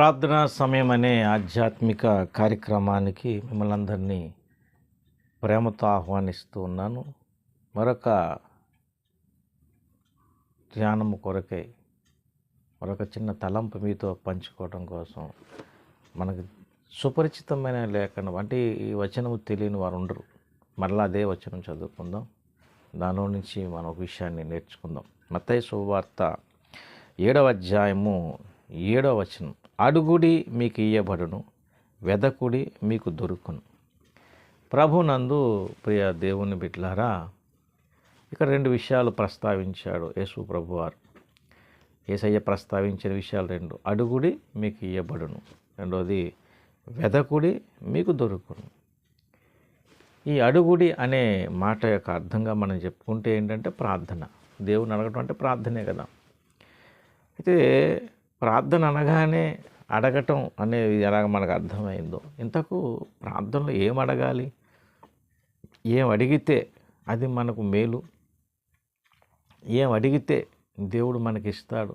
ప్రార్థనా సమయం అనే ఆధ్యాత్మిక కార్యక్రమానికి మిమ్మల్ని అందరినీ ప్రేమతో ఆహ్వానిస్తూ ఉన్నాను. మరొక ధ్యానము కొరకై మరొక చిన్న తలంపు మీతో పంచుకోవడం కోసం మనకు సుపరిచితమైన లేఖనం అంటే ఈ వచనము తెలియని వారు ఉండరు. మరలా అదే వచనం చదువుకుందాం. దానిలో నుంచి మనం ఒక విషయాన్ని నేర్చుకుందాం. మత్తయి శుభవార్త ఏడవ అధ్యాయము ఏడవ వచనం. అడుగుడి మీకు ఇయ్యబడును వెదకుడి మీకు దొరుకును. ప్రభునందు ప్రియ దేవుని బిడ్లారా ఇక్కడ రెండు విషయాలు ప్రస్తావించాడు యేసు ప్రభువారు. ఏసయ్య ప్రస్తావించిన విషయాలు రెండు. అడుగుడి మీకు ఇయ్యబడును రెండోది వెదకుడి మీకు దొరుకును. ఈ అడుగుడి అనే మాట యొక్క అర్థంగా మనం చెప్పుకుంటే ఏంటంటే ప్రార్థన. దేవుని అడగటం అంటే ప్రార్థనే కదా. అయితే ప్రార్థన అనగానే అడగటం అనేది ఎలాగ మనకు అర్థమైందో. ఇంతకు ప్రార్థనలో ఏం అడగాలి? ఏం అడిగితే అది మనకు మేలు? ఏం అడిగితే దేవుడు మనకి ఇస్తాడు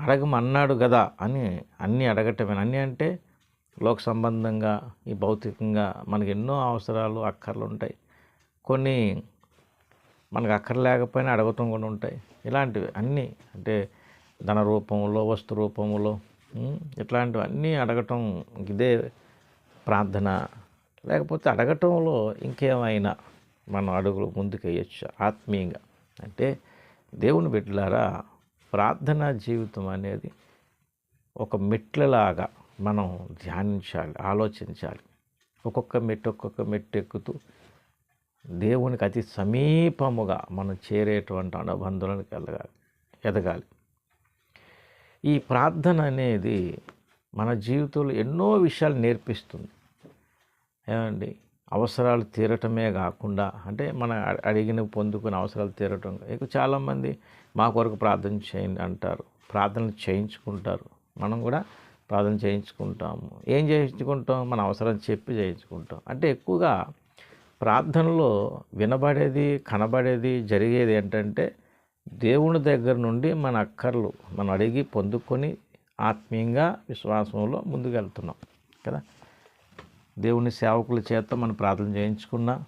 అడగమన్నాడు కదా అని అన్నీ అడగటమే. అన్నీ అంటే లోక సంబంధంగా ఈ భౌతికంగా మనకి ఎన్నో అవసరాలు అక్కర్లు ఉంటాయి. కొన్ని మనకు అక్కర్ లేకపోయినా అడగటం కూడా ఉంటాయి. ఇలాంటివి అన్నీ అంటే ధన రూపంలో వస్తు రూపంలో ఇట్లాంటివన్నీ ఇట్లాంటివి అన్నీ అడగటం ఇదే ప్రార్థన. లేకపోతే అడగటంలో ఇంకేమైనా మనం అడుగులు ముందుకు ఆత్మీయంగా. అంటే దేవుని బిడ్డలారా ప్రార్థన జీవితం అనేది ఒక మెట్లలాగా మనం ధ్యానించాలి ఆలోచించాలి. ఒక్కొక్క మెట్టు ఒక్కొక్క మెట్టు ఎక్కుతూ దేవునికి అతి సమీపముగా మనం చేరేటువంటి అనుబంధాలకు ఎదగాలి ఎదగాలి. ఈ ప్రార్థన అనేది మన జీవితంలో ఎన్నో విషయాలు నేర్పిస్తుంది. ఏమండి? అవసరాలు తీరటమే కాకుండా అంటే మన అడిగిన పొందుకునే అవసరాలు తీరటం ఇక చాలామంది మా కొరకు ప్రార్థన చేయండి అంటారు. ప్రార్థనలు చేయించుకుంటారు. మనం కూడా ప్రార్థన చేయించుకుంటాము. ఏం చేయించుకుంటాం? మన అవసరం చెప్పి చేయించుకుంటాం. అంటే ఎక్కువగా ప్రార్థనలో వినబడేది కనబడేది జరిగేది ఏంటంటే దేవుని దగ్గర నుండి మన అక్కర్లు మనం అడిగి పొందుకొని ఆత్మీయంగా విశ్వాసంలో ముందుకెళ్తున్నాం కదా? దేవుని సేవకుల చేత మనం ప్రార్థన చేయించుకున్నా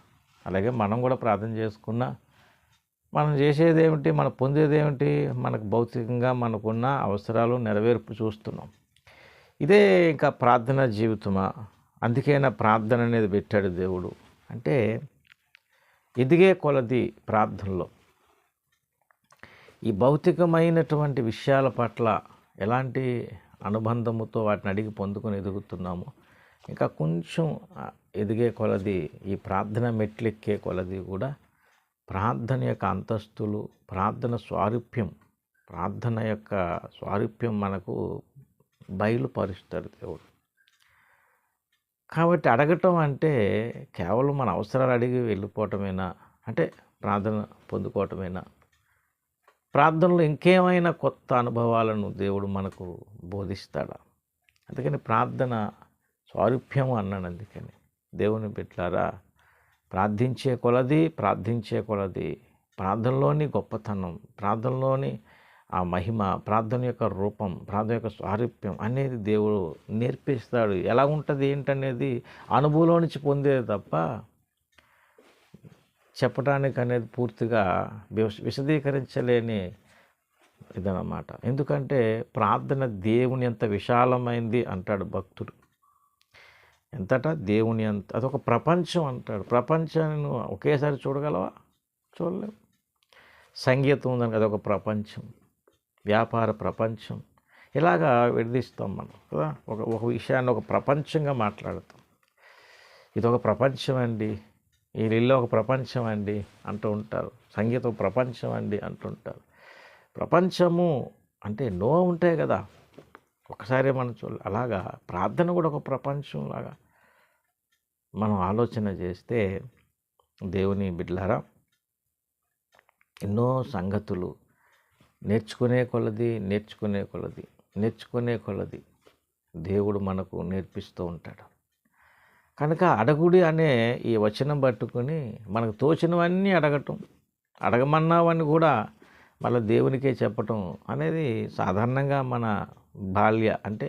అలాగే మనం కూడా ప్రార్థన చేసుకున్నా మనం చేసేది ఏమిటి మనం పొందేది ఏమిటి మనకు భౌతికంగా మనకున్న అవసరాలు నెరవేర్పు చూస్తున్నాం. ఇదే ఇంకా ప్రార్థన జీవితమా? అందుకైనా ప్రార్థన అనేది పెట్టాడు దేవుడు. అంటే ఎదిగే కొలది ప్రార్థనలో. ఈ భౌతికమైనటువంటి విషయాల పట్ల ఎలాంటి అనుబంధముతో వాటిని అడిగి పొందుకొని ఎదుగుతున్నాము ఇంకా కొంచెం ఎదిగే కొలది ఈ ప్రార్థన మెట్లెక్కే కొలది కూడా ప్రార్థన యొక్క అంతస్తులు ప్రార్థన స్వారూప్యం ప్రార్థన యొక్క స్వారూప్యం మనకు బయలుపరుస్తాడు దేవుడు. కాబట్టి అడగటం అంటే కేవలం మన అవసరాలు అడిగి వెళ్ళిపోవటమేనా? అంటే ప్రార్థన పొందుకోవటమేనా? ప్రార్థనలో ఇంకేమైనా కొత్త అనుభవాలను దేవుడు మనకు బోధిస్తాడా? అందుకని ప్రార్థన స్వారూప్యము అన్నాడు అందుకని. దేవుని పెట్టారా ప్రార్థించే కొలది ప్రార్థించే కొలది. ప్రార్థనలోని గొప్పతనం ప్రార్థనలోని ఆ మహిమ ప్రార్థన యొక్క రూపం ప్రార్థన యొక్క స్వారూప్యం అనేది దేవుడు నేర్పిస్తాడు. ఎలా ఉంటుంది ఏంటనేది అనుభవంలో నుంచి పొందేది తప్ప చెప్పడానికి అనేది పూర్తిగా విశదీకరించలేని ఇదన్నమాట. ఎందుకంటే ప్రార్థన దేవుని ఎంత విశాలమైంది అంటాడు భక్తుడు. ఎంతట? దేవుని అంత అదొక ప్రపంచం అంటాడు. ప్రపంచాన్ని నువ్వు ఒకేసారి చూడగలవా? చూడలేవు సంగీతం ఉందని అదొక ప్రపంచం. వ్యాపార ప్రపంచం. ఇలాగా విడదీస్తాం మనం కదా? ఒక ఒక విషయాన్ని ఒక ప్రపంచంగా మాట్లాడతాం. ఇది ఒక ప్రపంచం అండి ఈ ఇల్లు ఒక ప్రపంచం అండి అంటూ ఉంటారు. సంగీతం ప్రపంచం అండి అంటుంటారు ప్రపంచము అంటే ఎన్నో ఉంటాయి కదా. ఒకసారి మనం చూ అలాగా ప్రార్థన కూడా ఒక ప్రపంచం లాగా మనం ఆలోచన చేస్తే దేవుని బిడ్లారా ఎన్నో సంగతులు నేర్చుకునే కొలది నేర్చుకునే కొలది నేర్చుకునే కొలది దేవుడు మనకు నేర్పిస్తూ ఉంటాడు. కనుక అడగుడి అనే ఈ వచనం పట్టుకొని మనకు తోచినవన్నీ అడగటం అడగమన్నావని కూడా మళ్ళీ దేవునికే చెప్పటం అనేది సాధారణంగా మన బాల్య అంటే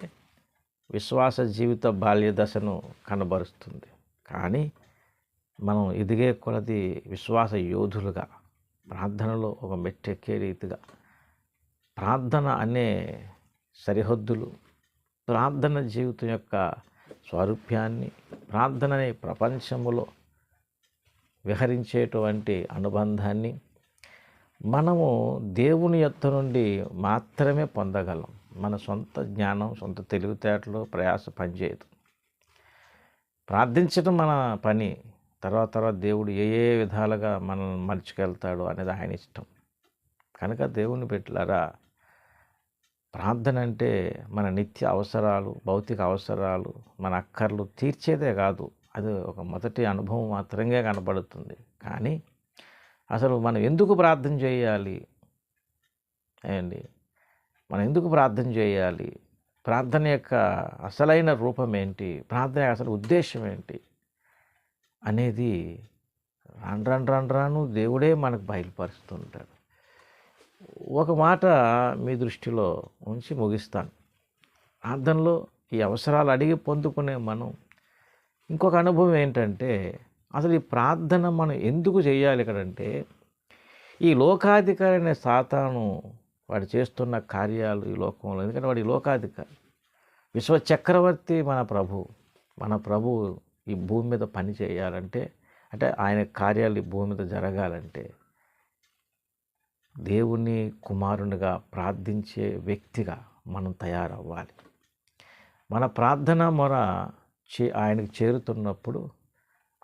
విశ్వాస జీవిత బాల్య దశను కనబరుస్తుంది. కానీ మనం ఎదిగే కొలది విశ్వాస యోధులుగా ప్రార్థనలో ఒక మెట్టెక్కే రీతిగా ప్రార్థన అనే సరిహద్దులు ప్రార్థన జీవితం యొక్క స్వారూప్యాన్ని ప్రార్థన అనే ప్రపంచములో విహరించేటువంటి అనుబంధాన్ని మనము దేవుని యొక్క నుండి మాత్రమే పొందగలం. మన సొంత జ్ఞానం సొంత తెలివితేటలు ప్రయాస పనిచేయదు. ప్రార్థించడం మన పని. తర్వాత తర్వాత దేవుడు ఏ ఏ విధాలుగా మనల్ని మలుచుకెళ్తాడు అనేది ఆయన ఇష్టం. కనుక దేవుని పెట్టారా ప్రార్థన అంటే మన నిత్య అవసరాలు భౌతిక అవసరాలు మన అక్కర్లు తీర్చేదే కాదు. అది ఒక మొదటి అనుభవం మాత్రమే కనబడుతుంది. కానీ అసలు మనం ఎందుకు ప్రార్థన చేయాలి? అండి మనం ఎందుకు ప్రార్థన చేయాలి? ప్రార్థన యొక్క అసలైన రూపం ఏంటి? ప్రార్థన అసలు ఉద్దేశం ఏంటి? అనేది రాను రాను రాను రాను దేవుడే మనకు బయలుపరుస్తుంటాడు. ఒక మాట మీ దృష్టిలో ఉంచి ముగిస్తాను. ప్రార్థనలో ఈ అవసరాలు అడిగి పొందుకునే మనం ఇంకొక అనుభవం ఏంటంటే అసలు ఈ ప్రార్థన మనం ఎందుకు చేయాలి ఇక్కడంటే ఈ లోకాధికారి అనే సాతాను వాడు చేస్తున్న కార్యాలు ఈ లోకంలో. ఎందుకంటే వాడి లోకాధికారి. విశ్వ చక్రవర్తి మన ప్రభు. మన ప్రభు ఈ భూమి మీద పని చేయాలంటే అంటే ఆయన కార్యాలు ఈ భూమి మీద జరగాలంటే దేవుని కుమారునిగా ప్రార్థించే వ్యక్తిగా మనం తయారవ్వాలి. మన ప్రార్థన మొర చే ఆయనకు చేరుతున్నప్పుడు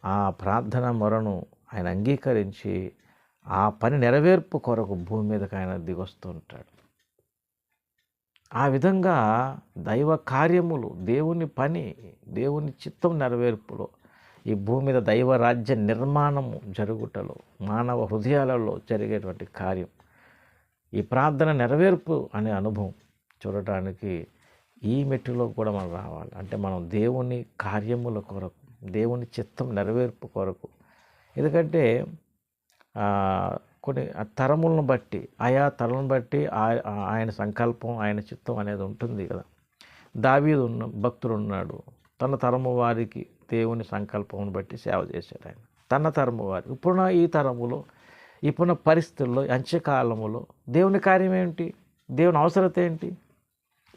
ఆ ప్రార్థన మొరను ఆయన అంగీకరించి ఆ పని నెరవేర్పు కొరకు భూమి మీదకి ఆయన దిగొస్తూ ఉంటాడు. ఆ విధంగా దైవ కార్యములు దేవుని పని దేవుని చిత్తం నెరవేర్పులో ఈ భూమి మీద దైవ రాజ్య నిర్మాణము జరుగుటలో మానవ హృదయాలలో జరిగేటువంటి కార్యం. ఈ ప్రార్థన నెరవేర్పు అనే అనుభవం చూడటానికి ఈ మెట్టులో కూడా మనం రావాలి. అంటే మనం దేవుని కార్యముల కొరకు దేవుని చిత్తం నెరవేర్పు కొరకు. ఎందుకంటే కొన్ని తరములను బట్టి ఆయా తరలను బట్టి ఆ- ఆయన సంకల్పం ఆయన చిత్తం అనేది ఉంటుంది కదా. దావీదు ఉన్న భక్తుడు ఉన్నాడు. తన తరము వారికి దేవుని సంకల్పం బట్టి సేవ చేశాడు ఆయన. తన తరము వారు. ఇప్పుడున్న ఈ తరములో ఇప్పుడున్న పరిస్థితుల్లో అంత్యకాలములో దేవుని కార్యం ఏంటి? దేవుని అవసరత ఏంటి?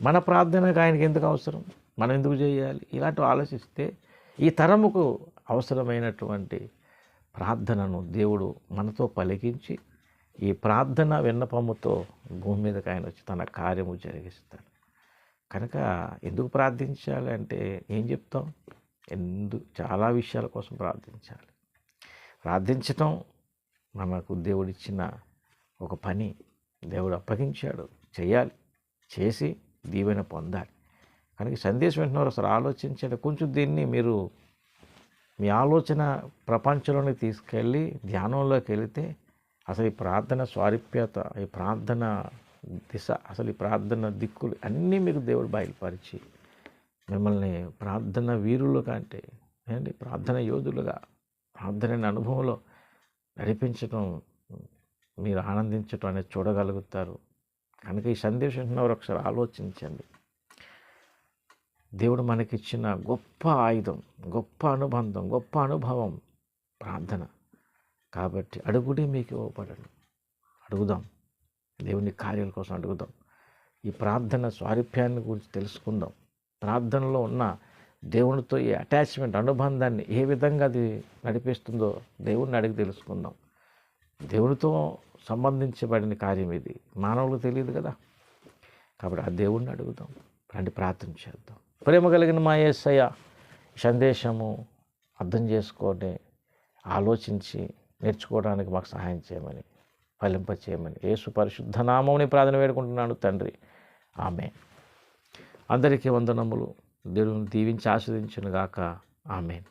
మన ప్రార్థనకు ఆయనకి ఎందుకు అవసరం? మనం ఎందుకు చేయాలి? ఇలాంటివి ఆలోచిస్తే ఈ తరముకు అవసరమైనటువంటి ప్రార్థనను దేవుడు మనతో పలికించి ఈ ప్రార్థన విన్నపముతో భూమి మీదకి ఆయన వచ్చి తన కార్యము జరిగిస్తాడు. కనుక ఎందుకు ప్రార్థించాలి అంటే ఏం చెప్తాం? ఎందు చాలా విషయాల కోసం ప్రార్థించాలి. ప్రార్థించటం మనకు దేవుడిచ్చిన ఒక పని. దేవుడు అప్పగించాడు. చేయాలి. చేసి దీవెన పొందాలి. కనుక సందేశం వింటున్నారు అసలు ఆలోచించండి. కొంచెం దీన్ని మీరు మీ ఆలోచన ప్రపంచంలోని తీసుకెళ్ళి ధ్యానంలోకి వెళితే అసలు ఈ ప్రార్థన స్వారిప్యత ఈ ప్రార్థన దిశ అసలు ఈ ప్రార్థన దిక్కులు అన్నీ మీకు దేవుడు బయలుపరిచి మిమ్మల్ని ప్రార్థన వీరులుగా అంటే ఏంటి ప్రార్థన యోధులుగా ప్రార్థన అనుభవంలో నడిపించటం మీరు ఆనందించటం అనేది చూడగలుగుతారు. కనుక ఈ సందేశం వారు ఒకసారి ఆలోచించండి. దేవుడు మనకిచ్చిన గొప్ప ఆయుధం గొప్ప అనుబంధం గొప్ప అనుభవం ప్రార్థన. కాబట్టి అడుగుడే మీకు ఇవ్వబడను. అడుగుదాం. దేవుని కార్యాల కోసం అడుగుదాం. ఈ ప్రార్థన స్వారూప్యాన్ని గురించి తెలుసుకుందాం. ప్రార్థనలో ఉన్న దేవునితో ఈ అటాచ్మెంట్ అనుబంధాన్ని ఏ విధంగా అది నడిపిస్తుందో దేవుణ్ణి అడిగి తెలుసుకుందాం. దేవునితో సంబంధించబడిన కార్యం ఇది. మానవులకు తెలియదు కదా. కాబట్టి ఆ దేవుణ్ణి అడుగుదాం. రండి ప్రార్థన చేద్దాం. ప్రేమ కలిగిన మా ఏసయ్య సందేశము అర్థం చేసుకొని ఆలోచించి నేర్చుకోవడానికి మాకు సహాయం చేయమని ఫలింప చేయమని యేసు పరిశుద్ధ నామముని ప్రార్థన వేడుకుంటున్నాను తండ్రి. ఆమె అందరికీ వందనములు. దేవుని దీవించి ఆస్వాదించును గాక ఆమెన్.